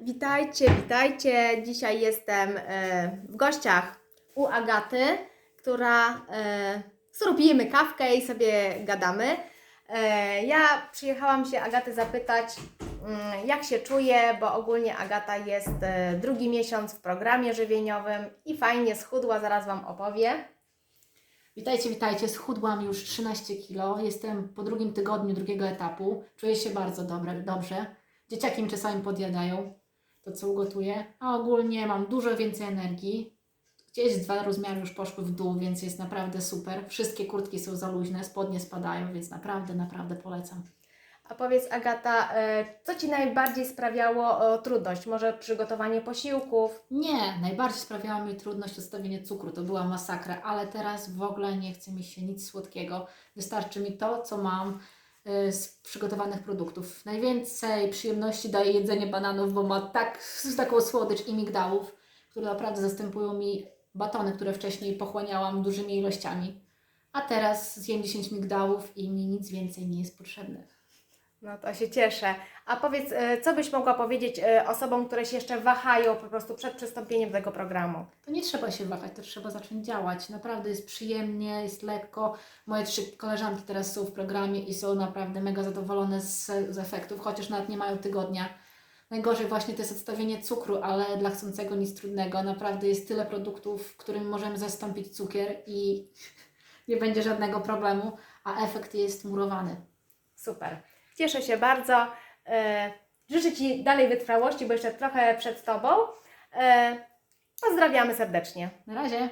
Witajcie, witajcie. Dzisiaj jestem e, w gościach u Agaty, która, e, z którą pijemy kawkę i sobie gadamy. E, Ja przyjechałam się Agaty zapytać, mm, jak się czuje, bo ogólnie Agata jest drugi miesiąc w programie żywieniowym i fajnie schudła, zaraz Wam opowie. Witajcie, witajcie. Schudłam już 13 kg. Jestem po drugim tygodniu drugiego etapu. Czuję się bardzo dobre, dobrze. Dzieciaki mi czasami podjadają to, co ugotuję, a ogólnie mam dużo więcej energii. Gdzieś dwa rozmiary już poszły w dół, więc jest naprawdę super. Wszystkie kurtki są za luźne, spodnie spadają, więc naprawdę, naprawdę polecam. A powiedz Agata, e, co Ci najbardziej sprawiało trudność? Może przygotowanie posiłków? Nie, najbardziej sprawiała mi trudność odstawienie cukru. To była masakra, ale teraz w ogóle nie chce mi się nic słodkiego. Wystarczy mi to, co mam z przygotowanych produktów. Najwięcej przyjemności daje jedzenie bananów, bo ma tak, taką słodycz i migdałów, które naprawdę zastępują mi batony, które wcześniej pochłaniałam dużymi ilościami. A teraz zjem 10 migdałów i mi nic więcej nie jest potrzebne. No to się cieszę. A powiedz, e, co byś mogła powiedzieć e, osobom, które się jeszcze wahają po prostu przed przystąpieniem do tego programu? To nie trzeba się wahać, to trzeba zacząć działać. Naprawdę jest przyjemnie, jest lekko. Moje trzy koleżanki teraz są w programie i są naprawdę mega zadowolone z, z efektów, chociaż nawet nie mają tygodnia. Najgorzej właśnie to jest odstawienie cukru, ale dla chcącego nic trudnego. Naprawdę jest tyle produktów, którymi możemy zastąpić cukier i nie będzie żadnego problemu, a efekt jest murowany. Super. Cieszę się bardzo. E, Życzę Ci dalej wytrwałości, bo jeszcze trochę przed Tobą. E, Pozdrawiamy serdecznie. Na razie!